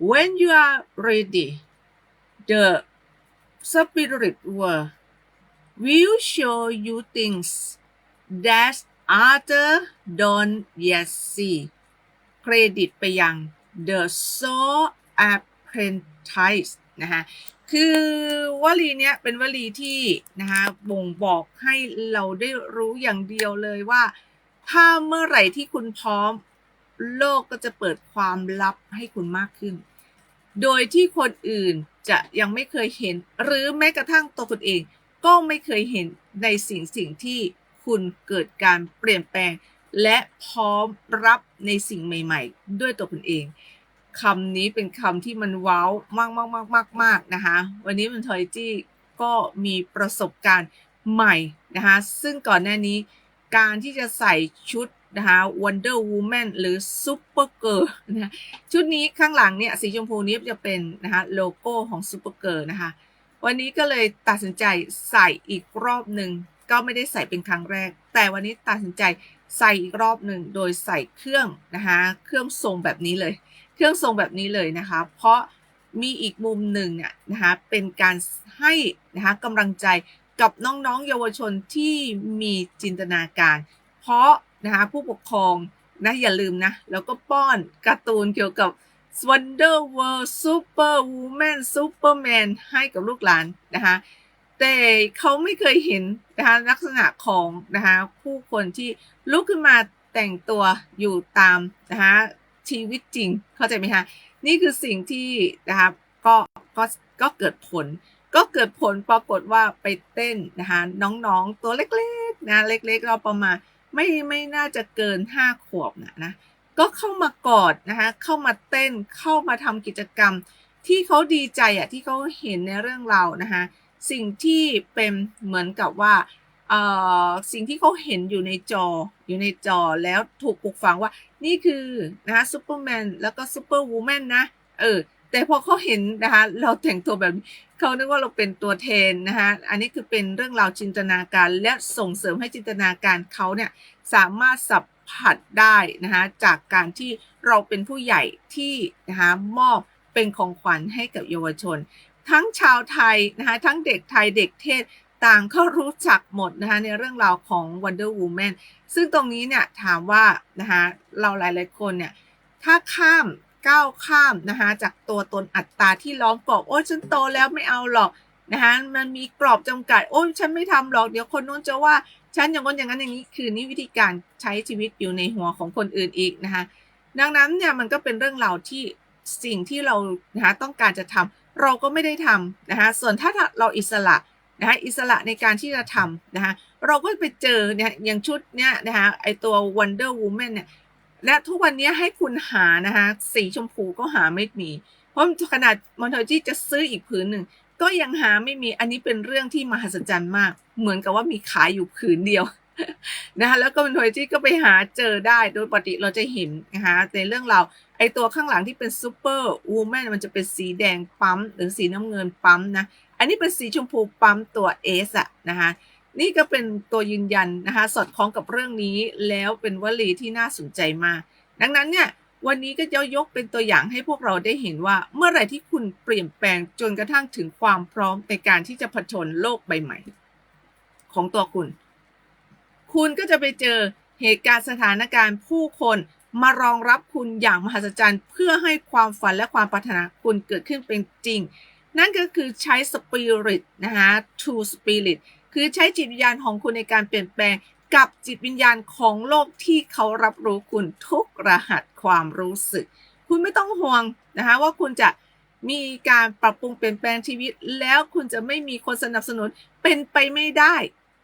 when you are ready the spirit world will show you things that other don't yet see เครดิตไปยัง the soul apprentice นะคะคือวลีเนี้ยเป็นวลีที่นะคะบ่งบอกให้เราได้รู้อย่างเดียวเลยว่า ถ้าเมื่อไหร่ที่คุณพร้อม โลกก็จะเปิดความลับให้คุณมากขึ้น โดยที่คนอื่นจะยังไม่เคยเห็น หรือแม้กระทั่งตัวคุณเอง ก็ไม่เคยเห็นในสิ่งสิ่งที่คุณเกิดการเปลี่ยนแปลง และพร้อมรับในสิ่งใหม่ ๆ ด้วยตัวคุณเองคำนี้เป็นคำที่มันว้าวมากมากมากมากมากนะคะ วันนี้มันทอยจี้ก็มีประสบการณ์ใหม่นะคะ ซึ่งก่อนหน้านี้การที่จะใส่ชุด นะคะ Wonder Woman หรือ Super Girl นะชุดนี้ข้างหลังเนี่ยสีชมพูนี้จะเป็นนะคะโลโก้ของ Super Girl นะคะวันนี้ก็เลยตัดสินใจใส่อีกรอบหนึ่งก็ไม่ได้ใส่เป็นครั้งแรก แต่วันนี้ตัดสินใจใส่อีกรอบหนึ่งโดยใส่เครื่องนะคะเครื่องทรงแบบนี้เลย เครื่องทรงแบบนี้เลยนะคะ เพราะมีอีกมุมหนึ่งเนี่ยนะคะเป็นการให้นะคะกำลังใจกับน้องๆเยาวชนที่มีจินตนาการ เพราะ นะคะผู้ปกครองนะอย่าลืมนะ แล้วก็ป้อนการ์ตูนเกี่ยวกับ Wonder World Super Woman Superman ให้กับลูกหลานนะคะแต่เขาไม่เคยเห็นนะคะลักษณะของนะคะผู้คนที่ลุกขึ้นมาแต่งตัวอยู่ตามนะคะชีวิตจริงเข้าใจไหมคะนี่คือสิ่งที่นะคะก็ก็ก็เกิดผล ก็เกิดผลปรากฏว่าไปเต้นนะคะน้องๆตัวเล็กๆนะเล็กๆเราประมาณ ไม่ไม่น่าจะเกินห้าขวบนะนะก็เข้ามากอดนะคะเข้ามาเต้นเข้ามาทำกิจกรรม ที่เขาดีใจอะที่เขาเห็นในเรื่องเรานะคะสิ่งที่เป็นเหมือนกับว่าเออสิ่งที่เขาเห็นอยู่ในจออยู่ในจอแล้วถูกปลูกฝังว่านี่คือนะคะซูเปอร์แมนแล้วก็ซูเปอร์วูแมนนะเออ แต่พอเขาเห็นนะคะ เราแต่งตัวแบบนี้เขานึกว่าเราเป็นตัวแทนนะคะ อันนี้คือเป็นเรื่องราวจินตนาการและส่งเสริมให้จินตนาการเขาเนี่ยสามารถสัมผัสได้นะคะจากการที่เราเป็นผู้ใหญ่ที่นะคะมอบเป็นของขวัญให้กับเยาวชน ทั้งชาวไทยนะคะทั้งเด็กไทยเด็กเทศต่างก็รู้จักหมดนะคะในเรื่องราวของ Wonder Woman ซึ่งตรงนี้เนี่ยถามว่านะคะเราหลายๆคนเนี่ยถ้าข้าม ก้าวข้ามนะคะจากตัวตนอัตตาที่ล้อมกรอบโอ้ฉันโตแล้วไม่เอาหรอกนะคะมันมีกรอบจำกัดโอ้ฉันไม่ทำหรอกเดี๋ยวคนนู้นจะว่าฉันอย่างนั้นอย่างนั้นอย่างนี้คือนี่วิธีการใช้ชีวิตอยู่ในหัวของคนอื่นอีกนะคะดังนั้นเนี่ยมันก็เป็นเรื่องราวที่สิ่งที่เรานะคะต้องการจะทำเราก็ไม่ได้ทำนะคะส่วนถ้าเราอิสระนะคะอิสระในการที่จะทำนะคะเราก็ไปเจอเนี่ยอย่างชุดเนี่ยนะคะไอตัว Wonder Woman เนี่ย และทุกวันนี้ให้คุณหานะคะสีชมพูก็หาไม่มีเพราะขนาดมอนเทอร์จีจะซื้ออีกผืนหนึ่งก็ยังหาไม่มีอันนี้เป็นเรื่องที่มหัศจรรย์มาก เหมือนกับว่ามีขายอยู่ผืนเดียวนะคะแล้วก็มอนเทอร์จีก็ไปหาเจอได้โดยปกติเราจะเห็นนะคะในเรื่องเราไอตัวข้างหลังที่เป็นซูเปอร์วูแมนมันจะเป็นสีแดงปั๊ม หรือสีน้ำเงินปั๊มนะ อันนี้เป็นสีชมพูปั๊มตัวเอสอะนะคะ นี่ก็เป็นตัวยืนยันนะคะสอดคล้องกับเรื่องนี้แล้วเป็นวลีที่น่าสนใจมาก ดังนั้นเนี่ยวันนี้ก็จะยกเป็นตัวอย่างให้พวกเราได้เห็นว่าเมื่อไหร่ที่คุณเปลี่ยนแปลงจนกระทั่งถึงความพร้อมในการที่จะผจญโลกใบใหม่ ของตัวคุณ คุณก็จะไปเจอเหตุการณ์สถานการณ์ผู้คนมารองรับคุณอย่างมหัศจรรย์เพื่อให้ความฝันและความปรารถนาคุณเกิดขึ้นเป็นจริง นั่นก็คือใช้สปิริตนะคะ to spirit คือใช้จิตวิญญาณของคุณในการเปลี่ยนแปลงกับจิตวิญญาณของโลกที่เขารับรู้คุณทุกรหัสความรู้สึก คุณไม่ต้องห่วงนะคะว่าคุณจะมีการปรับปรุงเปลี่ยนแปลงชีวิต แล้วคุณจะไม่มีคนสนับสนุนเป็นไปไม่ได้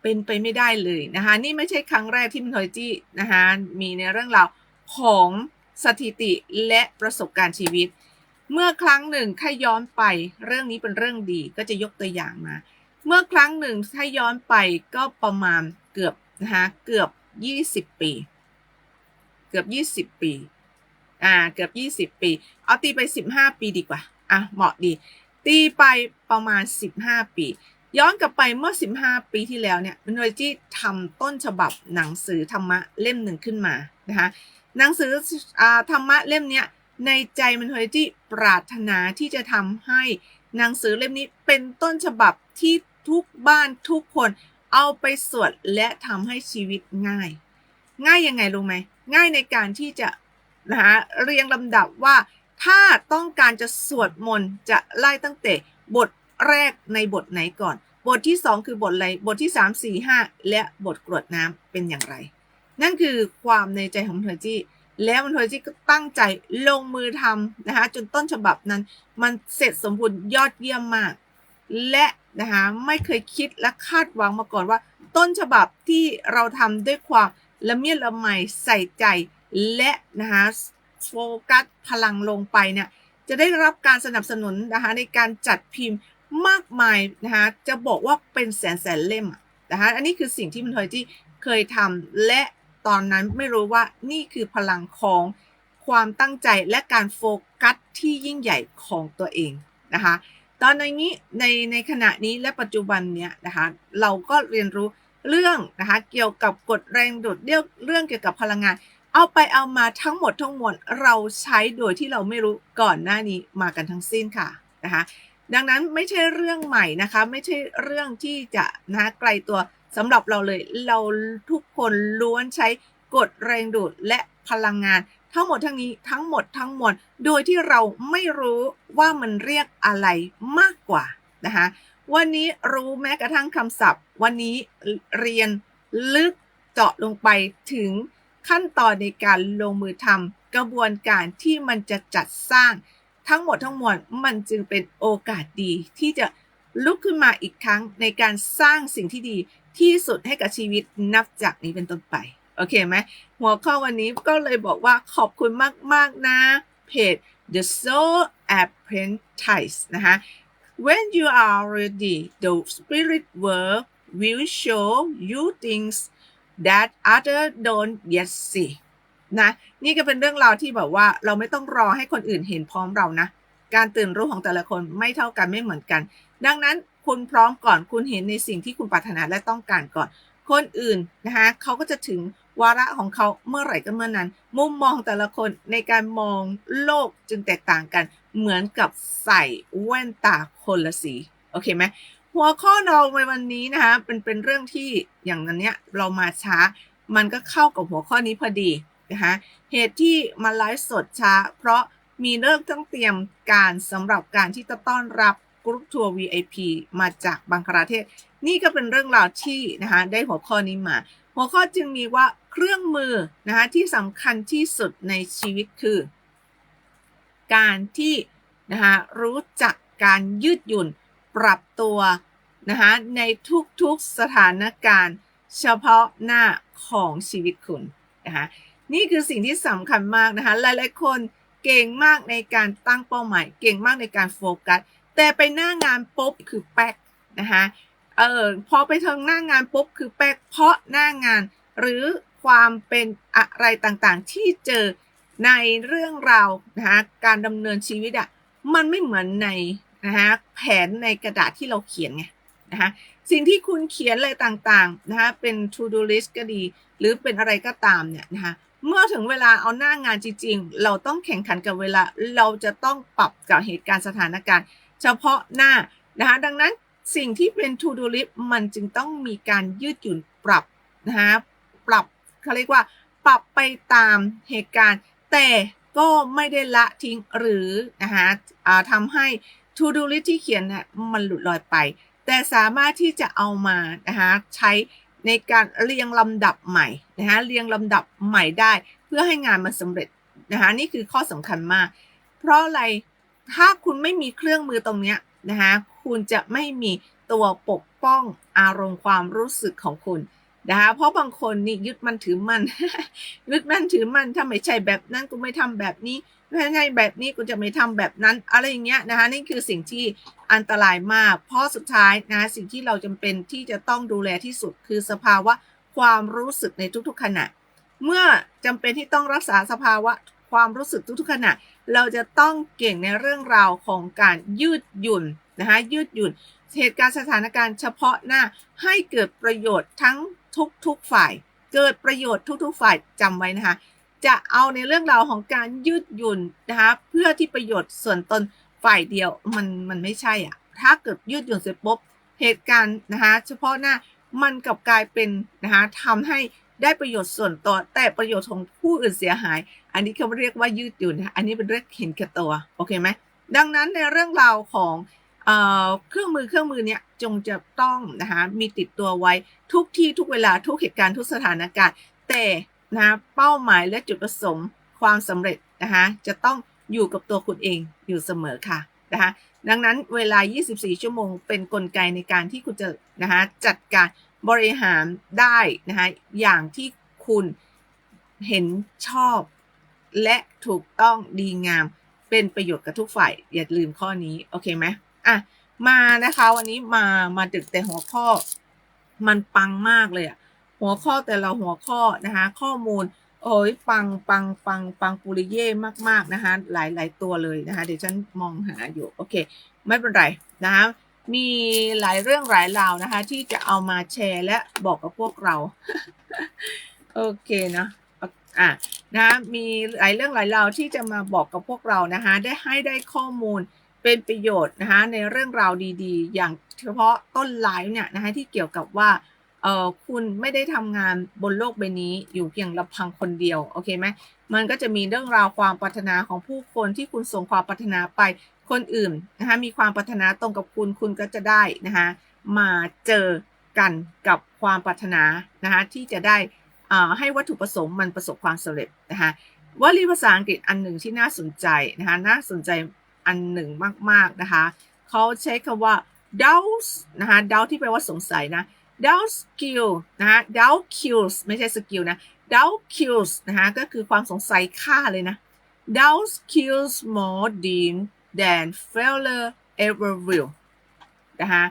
เป็นไปไม่ได้เลยนะคะนี่ไม่ใช่ครั้งแรกที่มินทอยจี้นะคะมีในเรื่องราวของสถิติและประสบการณ์ชีวิต เมื่อครั้งหนึ่งถ้าย้อนไปเรื่องนี้เป็นเรื่องดีก็จะยกตัวอย่างมา เมื่อครั้งหนึ่งถ้าย้อนไปก็ประมาณเกือบนะคะเกือบยี่สิบปี เกือบยี่สิบปี อ่า เกือบยี่สิบปี เอาตีไปสิบห้าปีดีกว่า อะ เหมาะดี ตีไปประมาณสิบห้าปี ย้อนกลับไปเมื่อสิบห้าปีที่แล้วเนี่ยมินโนจิทำต้นฉบับหนังสือธรรมะเล่มหนึ่งขึ้นมา นะคะหนังสืออธรรมะเล่มนี้ในใจมันเฮยที่ปรารถนาที่จะทำให้หนังสือเล่มนี้เป็นต้นฉบับที่ ทุกบ้านทุกคนเอาไปสวดและทำให้ชีวิตง่าย ง่ายยังไงรู้ไหมง่ายในการที่จะนะคะเรียงลำดับว่าถ้าต้องการจะสวดมนต์จะไล่ตั้งแต่บทแรกในบทไหนก่อน บทที่ 2 คือบทอะไรบทที่ 3 4 5 และบทกรวดน้ำเป็นอย่างไร นั่นคือความในใจของเธอจี้แล้วมันเธอจี้ก็ตั้งใจลงมือทำนะคะจนต้นฉบับนั้น มันเสร็จสมบูรณ์ยอดเยี่ยมมาก และ นะคะไม่เคยคิดและคาดหวังมาก่อนว่า ต้นฉบับที่เราทำด้วยความละเมียดละไมใส่ใจและนะคะโฟกัสพลังลงไปเนี่ยจะได้รับการสนับสนุนนะคะในการจัดพิมพ์มากมายนะคะจะบอกว่าเป็นแสนแสนเล่มนะคะอันนี้คือสิ่งที่มันเคยที่เคยทำและตอนนั้นไม่รู้ว่านี่คือพลังของความตั้งใจและการโฟกัสที่ยิ่งใหญ่ของตัวเองนะคะ ตอนนี้ในในขณะนี้และปัจจุบันเนี้ยนะคะเราก็เรียนรู้เรื่องนะคะเกี่ยวกับกฎแรงดูดเรื่องเรื่องเกี่ยวกับพลังงาน เอาไปเอามาทั้งหมดทั้งมวลเราใช้โดยที่เราไม่รู้ก่อนหน้านี้มากันทั้งสิ้นค่ะนะคะดังนั้นไม่ใช่เรื่องใหม่นะคะ ไม่ใช่เรื่องที่จะนะไกลตัวสำหรับเราเลย เราทุกคนล้วนใช้กฎแรงดูดและพลังงาน ทั้งหมดทั้งนี้ทั้งหมดทั้งมวลโดยที่เราไม่รู้ว่ามันเรียกอะไรมากกว่านะคะวันนี้รู้แม้กระทั่งคำศัพท์ วันนี้เรียนลึกเจาะลงไปถึงขั้นตอนในการลงมือทำกระบวนการที่มันจะจัดสร้าง ทั้งหมดทั้งมวลมันจึงเป็นโอกาสดี ที่จะลุกขึ้นมาอีกครั้งในการสร้างสิ่งที่ดีที่สุดให้กับชีวิตนับจากนี้เป็นต้นไป โอเคไหมหัวข้อวันนี้ก็เลยบอกว่าขอบคุณมาก ๆ นะ เพจ The Soul Apprentice นะคะ When you are ready the spirit world will show you things that other don't yet see นะนี่ก็เป็นเรื่องราวที่แบบว่าเราไม่ต้องรอให้คนอื่นเห็นพร้อมเรานะ การตื่นรู้ของแต่ละคนไม่เท่ากันไม่เหมือนกัน ดังนั้นคุณพร้อมก่อนคุณเห็นในสิ่งที่คุณปรารถนาและต้องการก่อน คนอื่นนะคะเขาก็จะถึง วาระของเขาเมื่อไหร่ก็เมื่อนั้น มุมมองแต่ละคนในการมองโลกจึงแตกต่างกัน เหมือนกับใส่แว่นตาคนละสีโอเคไหมหัวข้อนองในวันนี้นะคะเป็นเป็นเรื่องที่อย่างนั้นเนี้ยเรามาช้า มันก็เข้ากับหัวข้อนี้พอดีนะคะเหตุที่มาไลฟ์สดช้า เพราะมีเรื่องต้องเตรียมการสำหรับการที่จะต้อนรับกรุ๊ปทัวร์ VIP มาจากบังคลาเทศ นี่ก็เป็นเรื่องราวที่นะคะได้หัวข้อนี้มา หัวข้อจึงมีว่าเครื่องมือนะคะที่สำคัญที่สุดในชีวิตคือ การที่นะคะรู้จักการยืดหยุ่นปรับตัวนะคะในทุกๆสถานการณ์ เฉพาะหน้าของชีวิตคุณนะคะนี่คือสิ่งที่สำคัญมากนะคะหลายๆคนเก่งมากในการตั้งเป้าหมาย เก่งมากในการโฟกัสแต่ไปหน้างานปุ๊บคือแป๊กนะคะ เออพอไปทางหน้างานปุ๊บคือแปกเพราะหน้างาน หรือความเป็นอะไรต่างๆ ที่เจอในเรื่องราวนะคะการดำเนินชีวิตอะมันไม่เหมือนในนะคะแผนในกระดาษที่เราเขียนไงนะคะสิ่งที่คุณเขียนอะไรต่างๆนะคะเป็น to do list ก็ดี หรือเป็นอะไรก็ตามเนี่ยนะคะเมื่อถึงเวลาเอาหน้างานจริง ๆ เราต้องแข่งขันกับเวลา เราจะต้องปรับกับเหตุการณ์สถานการณ์ เฉพาะหน้านะคะดังนั้น สิ่งที่เป็น to do list มันจึงต้องมีการยืดหยุ่นปรับนะคะปรับเขาเรียกว่า ปรับไปตามเหตุการณ์ แต่ก็ไม่ได้ละทิ้งหรือนะคะทำให้ to do list ที่เขียนเนี่ยมันหลุดลอยไป แต่สามารถที่จะเอามานะคะใช้ในการเรียงลำดับใหม่นะคะเรียงลำดับใหม่ได้ เพื่อให้งานมันสำเร็จนะคะนี่คือข้อสำคัญมาก เพราะอะไรถ้าคุณไม่มีเครื่องมือตรงนี้นะคะ คุณจะไม่มีตัวปกป้องอารมณ์ความรู้สึกของคุณนะคะเพราะบางคนนี่ยึดมันถือมันยึดมันถือมันถ้าไม่ใช่แบบนั้นกูไม่ทำแบบนี้ไม่ใช่แบบนี้กูจะไม่ทำแบบนั้นอะไรอย่างเงี้ยนะคะนี่คือสิ่งที่อันตรายมาก เพราะสุดท้ายนะสิ่งที่เราจำเป็นที่จะต้องดูแลที่สุดคือสภาวะความรู้สึกในทุกๆขณะ เมื่อจำเป็นที่ต้องรักษาสภาวะความรู้สึกทุกๆขณะ เราจะต้องเก่งในเรื่องราวของการยืดหยุ่น นะคะยืดหยุ่นเหตุการณ์สถานการณ์เฉพาะหน้าให้เกิดประโยชน์ทั้งทุกๆฝ่าย เกิดประโยชน์ทุกๆฝ่ายจำไว้นะคะ จะเอาในเรื่องราวของการยืดหยุ่นนะคะเพื่อที่ประโยชน์ส่วนตนฝ่ายเดียวมันมันไม่ใช่อะถ้าเกิดยืดหยุ่นเสร็จปุ๊บเหตุการณ์นะคะเฉพาะหน้ามันกลับกลายเป็นนะคะทำให้ได้ประโยชน์ส่วนตัว แต่ประโยชน์ของผู้อื่นเสียหาย อันนี้เขาเรียกว่ายืดหยุ่นนะคะอันนี้เป็นเรียกเห็นแก่ตัวโอเคไหมดังนั้นในเรื่องราวของ เครื่องมือเครื่องมือเนี้ยจงจะต้องนะคะมีติดตัวไว้ทุกที่ทุกเวลาทุกเหตุการณ์ทุกสถานการณ์ แต่นะเป้าหมายและจุดประสงค์ความสำเร็จนะคะจะต้องอยู่กับตัวคุณเองอยู่เสมอค่ะนะคะดังนั้นเวลา 24 ชั่วโมง เป็นนกลไกในการที่คุณจะนะคะจัดการบริหารได้นะคะอย่างที่คุณเห็นชอบ และถูกต้องดีงามเป็นประโยชน์กับทุกฝ่าย อย่าลืมข้อนี้ โอเคไหม อะมานะคะ วันนี้มามาดึกแต่หัวข้อ มันปังมากเลยอะหัวข้อแต่ละหัวข้อนะคะ ข้อมูล โอ้ยปังปังปังปังปุริเย่มาก ๆ นะคะ หลายหลายตัวเลยนะคะ เดี๋ยวฉันมองหาอยู่โอเค ไม่เป็นไรนะคะมีหลายเรื่องหลายราวนะคะ ที่จะเอามาแชร์และบอกกับพวกเรา โอเคนะอะนะมีหลายเรื่องหลายราวที่จะมาบอกกับพวกเรานะคะ ได้ให้ได้ข้อมูล เป็นประโยชน์นะคะในเรื่องราวดีๆ อย่างเฉพาะต้นไลฟ์เนี่ยนะคะที่เกี่ยวกับว่าเออคุณไม่ได้ทำงานบนโลกใบนี้อยู่เพียงลำพังคนเดียวโอเคไหมมันก็จะมีเรื่องราวความปรารถนาของผู้คนที่คุณส่งความปรารถนาไปคนอื่นนะคะมีความปรารถนาตรงกับคุณคุณก็จะได้นะคะมาเจอกันกับความปรารถนานะคะที่จะได้ให้วัตถุประสงค์มันประสบความสำเร็จนะคะวลีภาษาอังกฤษอันหนึ่งที่น่าสนใจนะคะน่าสนใจ อันหนึ่งมากๆนะคะเขาใช้คำว่า doubt นะคะ doubt ที่แปลว่าสงสัยนะ doubt skill นะคะ doubt kills ไม่ใช่ skill นะ doubt kills นะคะก็คือความสงสัยฆ่าเลยนะ doubt kills more deep than failure ever will นะคะ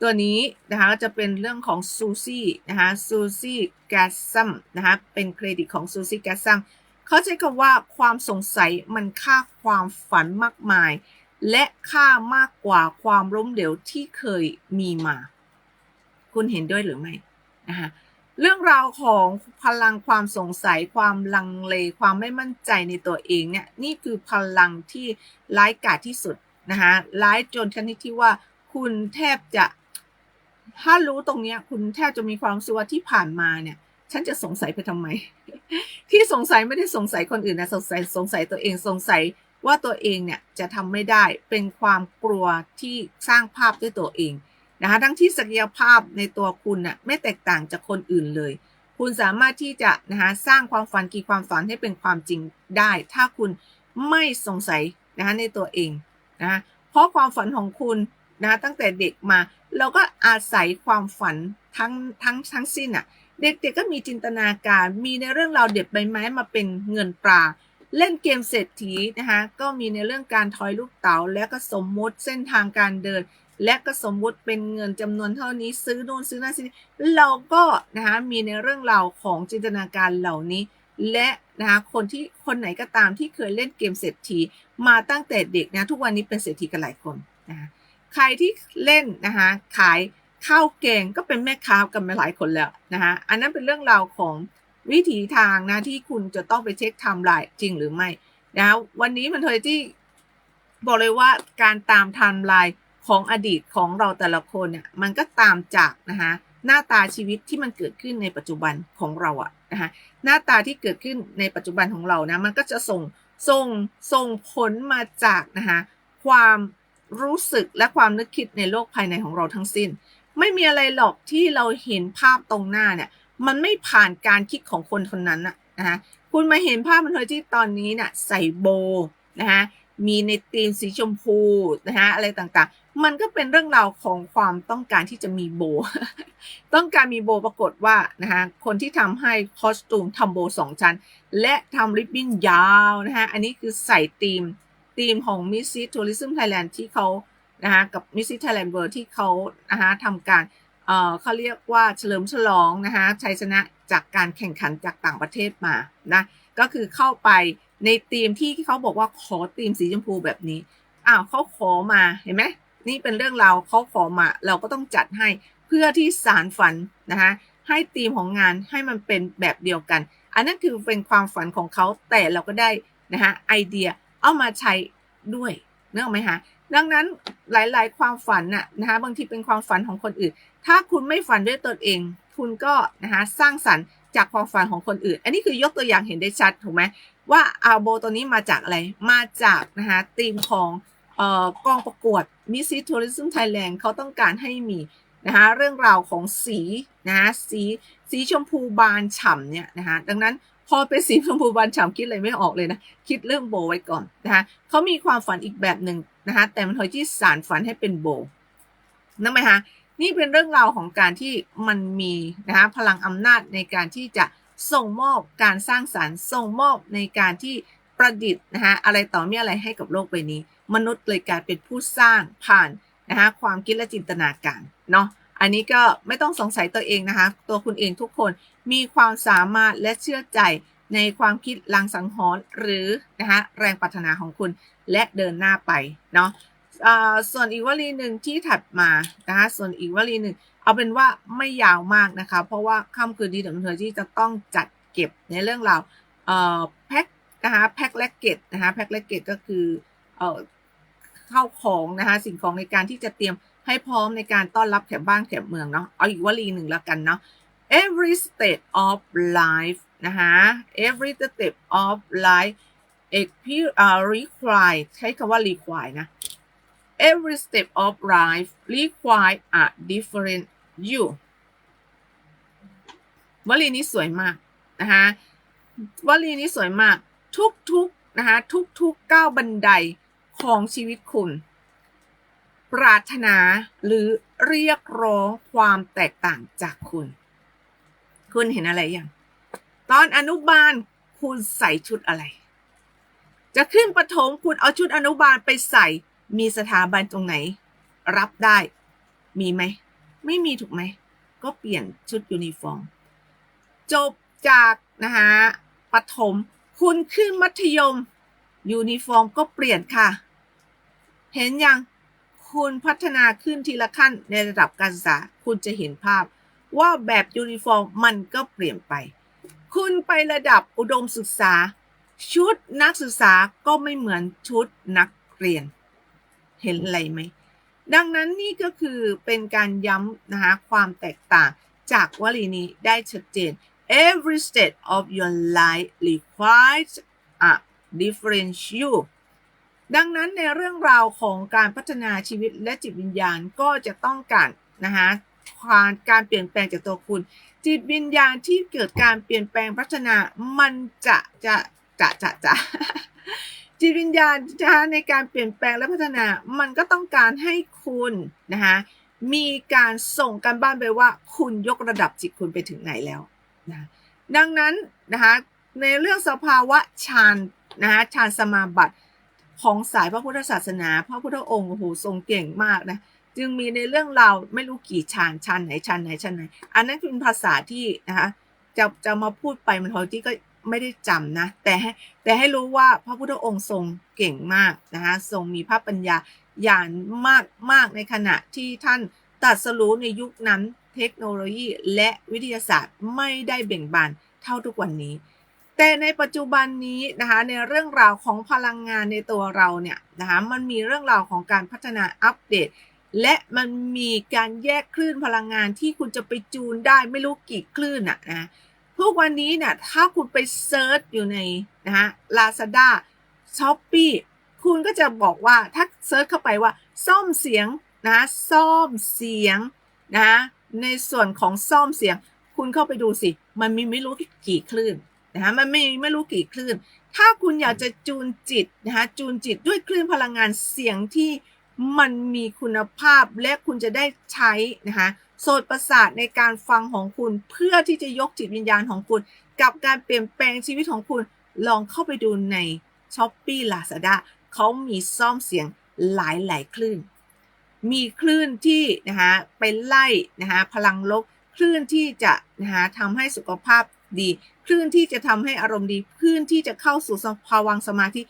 ตัวนี้นะคะจะเป็นเรื่องของซูซี่นะคะซูซี่แกซัมนะคะเป็นเครดิตของซูซี่แกซัม เขาใช้คำว่าความสงสัยมันค่าความฝันมากมาย และค่ามากกว่าความล้มเหลวที่เคยมีมา คุณเห็นด้วยหรือไม่นะคะเรื่องราวของพลังความสงสัยความลังเลความไม่มั่นใจในตัวเองเนี่ยนี่คือพลังที่ร้ายกาจที่สุดนะคะร้ายจนชนิดที่ว่าคุณแทบจะถ้ารู้ตรงนี้คุณแทบจะมีความสัวที่ผ่านมาเนี่ย ฉันจะสงสัยไปทำไม ที่สงสัยไม่ได้สงสัยคนอื่นนะสงสัยสงสัยตัวเองสงสัยว่าตัวเองเนี่ยจะทำไม่ได้เป็นความกลัวที่สร้างภาพด้วยตัวเองนะคะทั้งที่ศักยภาพในตัวคุณน่ะไม่แตกต่างจากคนอื่นเลย คุณสามารถที่จะนะคะสร้างความฝันกี่ความฝันให้เป็นความจริงได้ ถ้าคุณไม่สงสัยนะคะในตัวเองนะะเพราะความฝันของคุณนะตั้งแต่เด็กมา เราก็อาศัยความฝันทั้งทั้งทั้งสิ้นอะ่ะ เด็กๆก็มีจินตนาการมีในเรื่องราวเด็ดใบไม้มาเป็นเงินปลาเล่นเกมเศรษฐีนะคะก็มีในเรื่องการทอยลูกเต๋าและก็สมมุติเส้นทางการเดิน และก็สมมุติเป็นเงินจำนวนเท่านี้ซื้อโน่นซื้อนั่นซื้อเราก็นะคะมีในเรื่องราวของจินตนาการเหล่านี้ และนะคะคนที่คนไหนก็ตามที่เคยเล่นเกมเศรษฐีมาตั้งแต่เด็กนะทุกวันนี้เป็นเศรษฐีกันหลายคนนะคะใครที่เล่นนะคะขาย ข้าวแกงก็เป็นแม่ค้ากันมาหลายคนแล้วนะคะอันนั้นเป็นเรื่องราวของวิถีทางนะที่คุณจะต้องไปเช็คไทม์ไลน์จริงหรือไม่นะวันนี้มันเทยที่บอกเลยว่าการตามไทม์ไลน์ของอดีตของเราแต่ละคนเนี่ยมันก็ตามจากนะคะหน้าตาชีวิตที่มันเกิดขึ้นในปัจจุบันของเราอะนะคะหน้าตาที่เกิดขึ้นในปัจจุบันของเรานะมันก็จะส่งส่งส่งผลมาจากนะคะความรู้สึกและความนึกคิดในโลกภายในของเราทั้งสิ้น ไม่มีอะไรหรอกที่เราเห็นภาพตรงหน้าเนี่ย มันไม่ผ่านการคิดของคนคนนั้นนะนะคะคุณมาเห็นภาพมันเลยที่ตอนนี้เนี่ยใส่โบนะคะมีในตีมสีชมพูนะคะอะไรต่างๆ มันก็เป็นเรื่องราวของความต้องการที่จะมีโบ ต้องการมีโบปรากฏว่านะคะคนที่ทำให้คอสตูมทำโบสองชั้น และทำริบบิ้นยาวนะคะอันนี้คือใส่ตีมทีมของมิสซิทัวริซึมไทยแลนด์ที่เขา นะคะกับมิสซิไทยแลนด์เวิร์ที่เขานะคะทำการเอ่อเขาเรียกว่าเฉลิมฉลองนะคะชัยชนะจากการแข่งขันจากต่างประเทศมานะก็คือเข้าไปในทีมที่เขาบอกว่าขอทีมสีชมพูแบบนี้อ้าวเขาขอมาเห็นไหมนี่เป็นเรื่องเราเขาขอมาเราก็ต้องจัดให้เพื่อที่สารฝันนะคะให้ทีมของงานให้มันเป็นแบบเดียวกัน อันนั้นคือเป็นความฝันของเขาแต่เราก็ได้นะคะไอเดียเอามาใช้ด้วยเนกอะไหมคะ ดังนั้นหลาย ๆ ความฝันน่ะนะคะบางทีเป็นความฝันของคนอื่น ถ้าคุณไม่ฝันด้วยตนเอง คุณก็นะคะสร้างสรรค์จากความฝันของคนอื่น อันนี้คือยกตัวอย่างเห็นได้ชัดถูกไหมว่าอาโบตัวนี้มาจากอะไร มาจากนะคะธีมของเอ่อกองประกวด Miss Tourism Thailand เขาต้องการให้มีนะคะเรื่องราวของสีนะคะสีสีชมพูบานฉ่ำเนี่ยนะคะดังนั้น พอเป็นสีชมพูบานฉ่ำคิดอะไรไม่ออกเลยนะ คิดเรื่องโบไว้ก่อนนะคะเขามีความฝันอีกแบบหนึ่งนะคะแต่มันทอยที่สารฝันให้เป็นโบนั่นไหมคะนี่เป็นเรื่องราวของการที่มันมีนะคะพลังอำนาจในการที่จะส่งมอบการสร้างสารรค์ ส่งมอบในการที่ประดิษฐ์นะคะอะไรต่อมีอะไรให้กับโลกใบนี้ มนุษย์เลยกลายเป็นผู้สร้างผ่านนะคะความคิดและจินตนาการเนาะ อันนี้ก็ไม่ต้องสงสัยตัวเองนะคะ ตัวคุณเองทุกคนมีความสามารถและเชื่อใจในความคิดลังสังหรณ์หรือนะคะแรงปรารถนาของคุณและเดินหน้าไปเนาะส่วนอีกวลีหนึ่งที่ถัดมานะคะส่วนอีกวลีหนึ่งเอาเป็นว่าไม่ยาวมากนะคะ เพราะว่าค่ำคืนดีเดี๋ยวเธอที่จะต้องจัดเก็บในเรื่องราวแพ็คนะคะแพ็คและเก็บนะคะแพ็คและเก็บก็คือเอเข้าของนะคะสิ่งของในการที่จะเตรียม ให้พร้อมในการต้อนรับแขกบ้านแขกเมืองเนาะเอาอีกวลีหนึ่งแล้วกันเนาะ every state of life นะคะ every step of life require ใช้คำว่า require นะ every step of life require a different you วลีนี้สวยมากนะคะวลีนี้สวยมากทุกๆนะคะทุกๆก้าวบันไดของชีวิตคุณ ปรารถนาหรือเรียกร้องความแตกต่างจากคุณ คุณเห็นอะไรยัง ตอนอนุบาลคุณใส่ชุดอะไร จะขึ้นประถมคุณเอาชุดอนุบาลไปใส่ มีสถาบันตรงไหน รับได้ มีไหม ไม่มีถูกไหม ก็เปลี่ยนชุดยูนิฟอร์ม จบจากนะคะปฐมคุณขึ้นมัธยม ยูนิฟอร์มก็เปลี่ยนค่ะ เห็นยัง คุณพัฒนาขึ้นทีละขั้นในระดับการศึกษา คุณจะเห็นภาพว่าแบบยูนิฟอร์มมันก็เปลี่ยนไป คุณไประดับอุดมศึกษา ชุดนักศึกษาก็ไม่เหมือนชุดนักเรียน เห็นอะไรไหม ดังนั้นนี่ก็คือเป็นการย้ำนะคะความแตกต่างจากวลีนี้ได้ชัดเจน every state of your life requires a different you ดังนั้นในเรื่องราวของการพัฒนาชีวิตและจิตวิญญาณก็จะต้องการนะคะความการเปลี่ยนแปลงจากตัวคุณ จิตวิญญาณที่เกิดการเปลี่ยนแปลงพัฒนามันจะจะจะจะจะจิตวิญญาณนะคะในการเปลี่ยนแปลงและพัฒนา มันก็ต้องการให้คุณนะคะมีการส่งกันบ้านไปว่าคุณยกระดับจิตคุณไปถึงไหนแล้วนะดังนั้นนะคะในเรื่องสภาวะฌานนะคะฌานสมาบัติ ของสายพระพุทธศาสนา พระพุทธองค์โอ้โหทรงเก่งมากนะจึงมีในเรื่องราวไม่รู้กี่ฌานฌานไหนฌานไหนฌานไหน อันนั้นเป็นภาษาที่นะคะจะจะมาพูดไปมันพอที่ก็ไม่ได้จำนะ แต่ให้แต่ให้รู้ว่าพระพุทธองค์ทรงเก่งมากนะคะทรงมีพระปัญญาอย่างมากมากในขณะที่ท่านตัดสรู้ในยุคนั้นเทคโนโลยีและวิทยาศาสตร์ไม่ได้เบ่งบานเท่าทุกวันนี้ แต่ในปัจจุบันนี้นะคะในเรื่องราวของพลังงานในตัวเราเนี่ยนะคะมันมีเรื่องราวของการพัฒนาอัปเดต และมันมีการแยกคลื่นพลังงานที่คุณจะไปจูนได้ไม่รู้กี่คลื่นอะนะทุกวันนี้เนี่ยถ้าคุณไปเซิร์ชอยู่ในนะฮะ Lazada Shopee คุณก็จะบอกว่าถ้าเซิร์ชเข้าไปว่า ซ่อมเสียงนะซ่อมเสียงนะในส่วนของซ่อมเสียง คุณเข้าไปดูสิ มันมีไม่รู้กี่คลื่น นะคะมันไม่ไม่รู้กี่คลื่น ถ้าคุณอยากจะจูนจิตนะคะจูนจิตด้วยคลื่นพลังงานเสียงที่มันมีคุณภาพและคุณจะได้ใช้นะคะโสตประสาทในการฟังของคุณเพื่อที่จะยกจิตวิญญาณของคุณ กับการเปลี่ยนแปลงชีวิตของคุณ ลองเข้าไปดูใน s h อ p e e Lazada เขามีซ่อมเสียงหลายหลายคลื่น มีคลื่นที่นะคะไปไล่นะคะพลังลบคลื่นที่จะนะคะทำให้สุขภาพ ดี คลื่นที่จะทำให้อารมณ์ดี คลื่นที่จะเข้าสู่ภาวังสมาธิ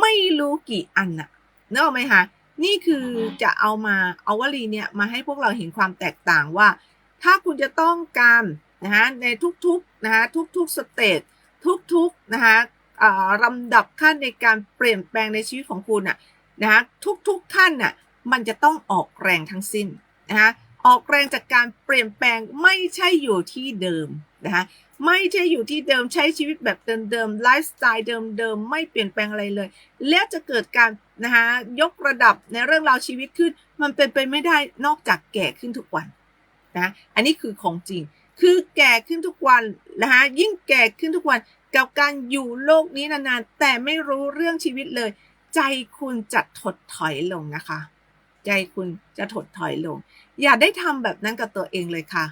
ไม่รู้กี่อันน่ะเนอะไหมคะนี่คือจะเอามาเอาวลีเนี่ยมาให้พวกเราเห็นความแตกต่างว่า ถ้าคุณจะต้องการนะฮะในทุกๆนะฮะทุกๆสเตจทุกๆนะคะอ่าลำดับขั้นในการเปลี่ยนแปลงในชีวิตของคุณอะนะคะทุกๆขั้นน่ะมันจะต้องออกแรงทั้งสิ้นนะคะออกแรงจากการเปลี่ยนแปลงไม่ใช่อยู่ที่เดิมนะคะ ไม่ใช่อยู่ที่เดิมใช้ชีวิตแบบเดิมๆไลฟ์สไตล์เดิมๆไม่เปลี่ยนแปลงอะไรเลย และจะเกิดการนะคะยกระดับในเรื่องราวชีวิตขึ้น มันเป็นไปไม่ได้นอกจากแก่ขึ้นทุกวันนะอันนี้คือของจริง คือแก่ขึ้นทุกวันนะคะยิ่งแก่ขึ้นทุกวันกับการอยู่โลกนี้นานๆแต่ไม่รู้เรื่องชีวิตเลย ใจคุณจะถดถอยลงนะคะ ใจคุณจะถดถอยลง อย่าได้ทำแบบนั้นกับตัวเองเลยค่ะ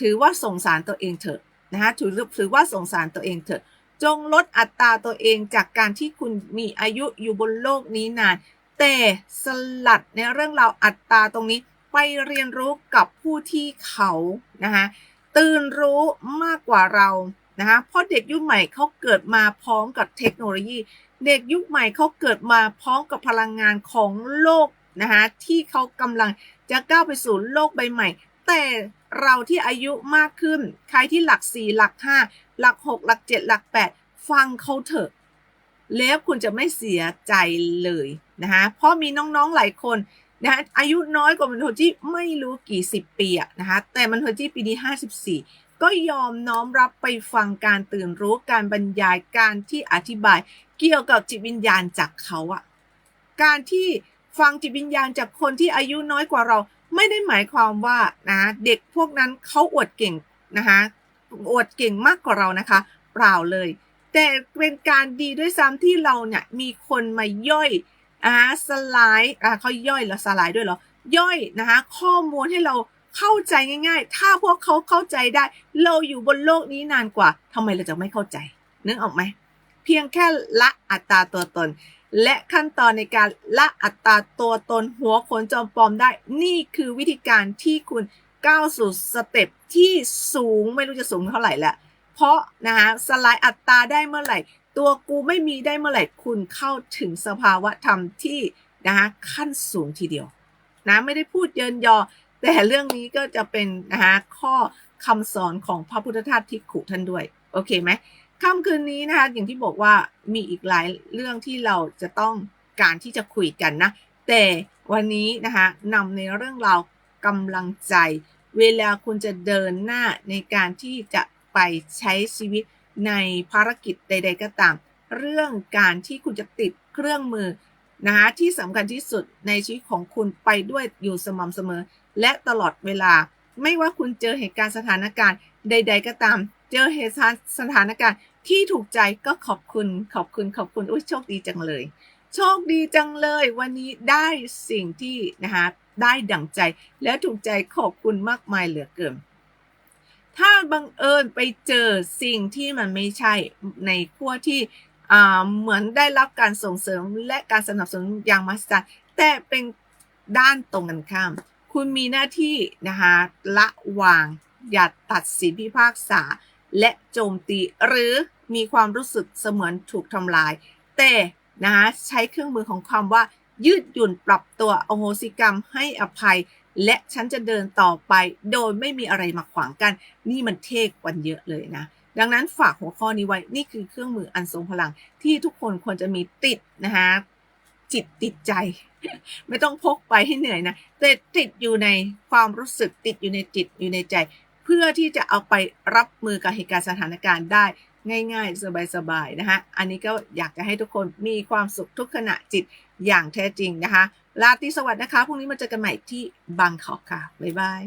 ถือว่าสงสารตัวเองเถอะ นะคะถือถือว่าสงสารตัวเองเถอะ จงลดอัตราตัวเองจากการที่คุณมีอายุอยู่บนโลกนี้นาน แต่สลัดในเรื่องราวอัตราตรงนี้ไปเรียนรู้กับผู้ที่เขานะคะตื่นรู้มากกว่าเรานะคะเพราะเด็กยุคใหม่เขาเกิดมาพร้อมกับเทคโนโลยี เด็กยุคใหม่เขาเกิดมาพร้อมกับพลังงานของโลกนะคะที่เขากำลังจะก้าวไปสู่โลกใบใหม่ แต่ เราที่อายุมากขึ้น ใครที่หลัก4หลัก5หลัก6หลัก7หลัก8ฟังเขาเถอะ แล้วคุณจะไม่เสียใจเลยนะคะเพราะมีน้องๆหลายคนนะคะอายุน้อยกว่ามันโทจิไม่รู้กี่สิบปีอะนะคะแต่มันโทจิปีนี้54ก็ยอมน้อมรับไปฟังการตื่นรู้การบรรยายการที่อธิบาย เกี่ยวกับจิตวิญญาณจากเขาอะการที่ฟังจิตวิญญาณจากคนที่อายุน้อยกว่าเรา ไม่ได้หมายความว่านะเด็กพวกนั้นเขาอวดเก่งนะคะอวดเก่งมากกว่าเรานะคะ เปล่าเลย แต่เป็นการดีด้วยซ้ำที่เราเนี่ยมีคนมาย่อยอ่าสไลด์อ่าเขาย่อยแล้วสไลด์ด้วยเหรอย่อยนะคะข้อมูลให้เราเข้าใจง่าย ๆ ถ้าพวกเขาเข้าใจได้ เราอยู่บนโลกนี้นานกว่าทำไมเราจะไม่เข้าใจ นึกออกไหม เพียงแค่ละอัตราตัวตน และขั้นตอนในการละอัตราตัวตนหัวขนจอมปลอมได้ นี่คือวิธีการที่คุณก้าวสู่สเต็ปที่สูงไม่รู้จะสูงเท่าไหร่แหละเพราะนะคะสลายอัตราได้เมื่อไหร่ ตัวกูไม่มีได้เมื่อไหร่คุณเข้าถึงสภาวะธรรมที่นะคะขั้นสูงทีเดียวนะไม่ได้พูดเยินยอ แต่เรื่องนี้ก็จะเป็นนะคะข้อคำสอนของพระพุทธทาสทิขุท่านด้วย โอเคไหม ค่ำคืนนี้นะคะ อย่างที่บอกว่ามีอีกหลายเรื่องที่เราจะต้องการที่จะคุยกันนะ แต่วันนี้นะคะนำในเรื่องราวกำลังใจ เวลาคุณจะเดินหน้าในการที่จะไปใช้ชีวิตในภารกิจใด ๆ ก็ตาม เรื่องการที่คุณจะติดเครื่องมือนะคะที่สำคัญที่สุดในชีวิตของคุณไปด้วยอยู่สม่ำเสมอ และตลอดเวลา ไม่ว่าคุณเจอเหตุการณ์สถานการณ์ใด ๆ ก็ตาม เจอเหตุสถานการณ์ ที่ถูกใจก็ขอบคุณขอบคุณขอบคุณอุ้ยโชคดีจังเลย โชคดีจังเลย วันนี้ได้สิ่งที่นะคะได้ดั่งใจและถูกใจขอบคุณมากมายเหลือเกิน ถ้าบังเอิญไปเจอสิ่งที่มันไม่ใช่ในขั้วที่อ่าเหมือนได้รับการส่งเสริมและการสนับสนุนอย่างมหัศจรรย์แต่เป็นด้านตรงกันข้าม คุณมีหน้าที่นะคะละวาง อย่าตัดสินพิพากษา และโจมตีหรือ มีความรู้สึกเสมือนถูกทำลาย แต่นะคะใช้เครื่องมือของความว่า ยืดหยุ่นปรับตัวโอโหสิกรรมให้อภัย และฉันจะเดินต่อไป โดยไม่มีอะไรมาขวางกัน นี่มันเทกวันเยอะเลยนะ ดังนั้นฝากหัวข้อนี้ไว้นี่คือเครื่องมืออันทรงพลังที่ทุกคนควรจะมีติดนะคะจิตติดใจ ไม่ต้องพกไปให้เหนื่อยนะแต่ติดอยู่ในความรู้สึกติดอยู่ในจิตอยู่ในใจ เพื่อที่จะเอาไปรับมือกับเหตุการณ์สถานการณ์ได้ ง่าย ๆ สบายๆนะคะ อันนี้ก็อยากจะให้ทุกคนมีความสุขทุกขณะจิตอย่างแท้จริงนะคะลาตีสวัสดีนะคะพรุ่งนี้มาเจอกันใหม่ที่บางขอกค่ะบ๊ายบาย